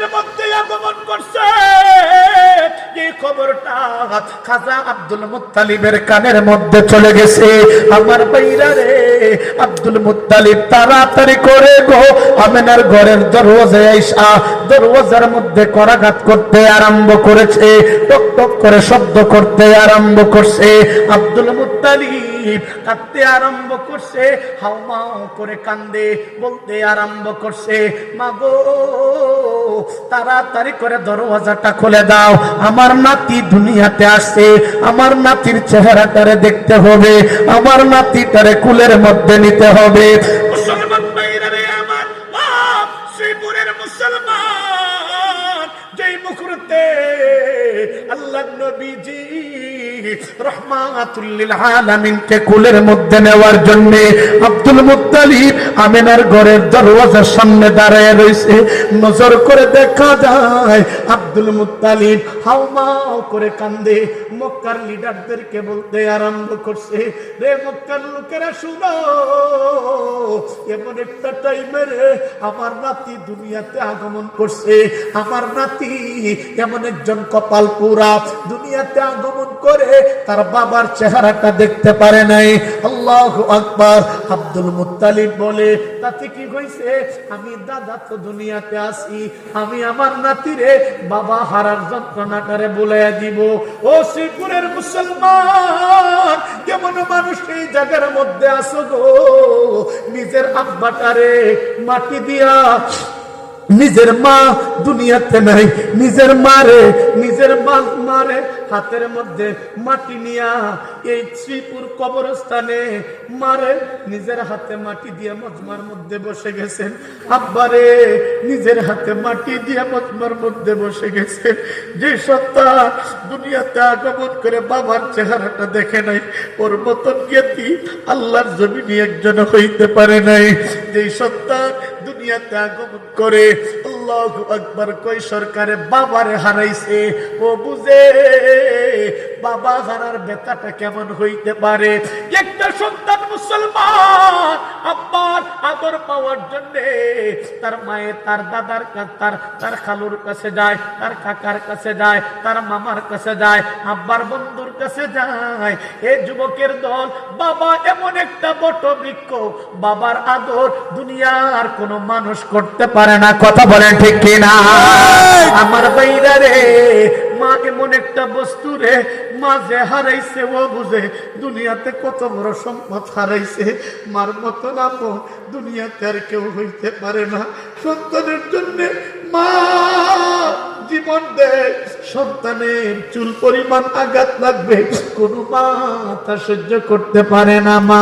কুলের মধ্যে আগমন করছে। এই খবরটা খাজা আব্দুল মুত্তালিবের কানের মধ্যে চলে গেছে। আমার বাইরা রে, আব্দুল মুত্তালিব তাড়াতাড়ি করে গো। আমেনার ঘরের দরওয়াজায় আইসা দরওয়াজার মধ্যে করাঘাত করতে আরম্ভ করেছে, টক টক করে শব্দ করতে আরম্ভ করছে, আব্দুল মুত্তালিব কাঁদতে আরম্ভ করছে হাউমাউ করে কান্দে, বলতে আরম্ভ করছে, মাগো, তাড়াতাড়ি করে দরওয়াজাটা খুলে দাও, আমার নাতি দুনিয়াতে আসছে, আমার নাতির চেহারা চেহারাটারে দেখতে হবে, আমার নাতি নাতিটারে কুলের মধ্যে নিতে হবে। আল্লাহ নবীজি রহমাতুল্লিল আলামিনকে মধ্যে নেওয়ার জন্য আব্দুল মুত্তালিব আমিনার ঘরের দরওয়াজার সামনে দাঁড়ায় রয়েছে। নজর করে দেখা যায়, আব্দুল মুত্তালিব হাউমাউ করে কান্দে, মক্কার লিডারদেরকে বলতে আরম্ভ করছে, রে মক্কার লোকেরা শুনো এমন একটা টাইমে আমার নাতি দুনিয়াতে আগমন করছে। আমার নাতি এমন একজন কপাল পুরা, দুনিয়াতে আগমন করে তার বাবার চেহারাটা দেখতে পারে নাই। আল্লাহ আকবার। আব্দুল মুতালিব বলে, তাতে কি হয়েছে আমি দাদা তো দুনিয়াতে আসি আমি আমার নাতিরে বাবা হারার যন্ত্রণাটারে বলে দিব। ও শ্রীপুরের মুসলমান, কেমন মানুষ এই জায়গার মধ্যে আসো গো? নিজের আব্বাটারে মাটি দিয়া নিজের মা দুনিয়াতে নাই, নিজের মারে, নিজের মা মারে, হাতের মধ্যে মাটি নিয়া এই শ্রীপুর কবরস্থানে মারে, নিজের হাতে মাটি দিয়ে মজমার মধ্যে বসে গেছেন। আব্বারে নিজের হাতে মাটি দিয়ে মজমার মধ্যে বসে গেছেন। যে সত্তা দুনিয়াতে আগমন করে বাবার চেহারাটা দেখে নাই, ওর মতন জ্ঞাতি আল্লাহর জমিনে একজন হইতে পারে নাই। যে সত্তা করে। আল্লাহ আকবার, কই সরকারে বাবারে হারাইছে? ও বুঝে, বাবা হারার বেতাটা কেমন হইতে পারে? একটা সন্তান মুসলমান, আব্বার আদর পাওয়ার জন্য তার মায়ের, তার দাদার তার তার খালুর কাছে যায়, তার কাকার কাছে যায়, তার মামার কাছে যায়, আব্বার বন্ধুর কাছে যায়। এ যুবকের দল, বাবা এমন একটা বট বৃক্ষ বাবার আদর দুনিয়ার কোনো মানুষ করতে পারে না। কথা বলেন। ঠিক কিনা আমার বাইরা রে মা এমন একটা বস্তু রে মা যে হারাইছে ও বুঝে দুনিয়াতে কত বড় সম্পদ হারাইছে। মার মতো নাম দুনিয়াতে আর কেউ হইতে পারে না। সন্তানের জন্য মা জীবন দেয় সন্তানের চুল পরিমাণ আঘাত লাগবে। কোনো মা তা সহ্য করতে পারে না মা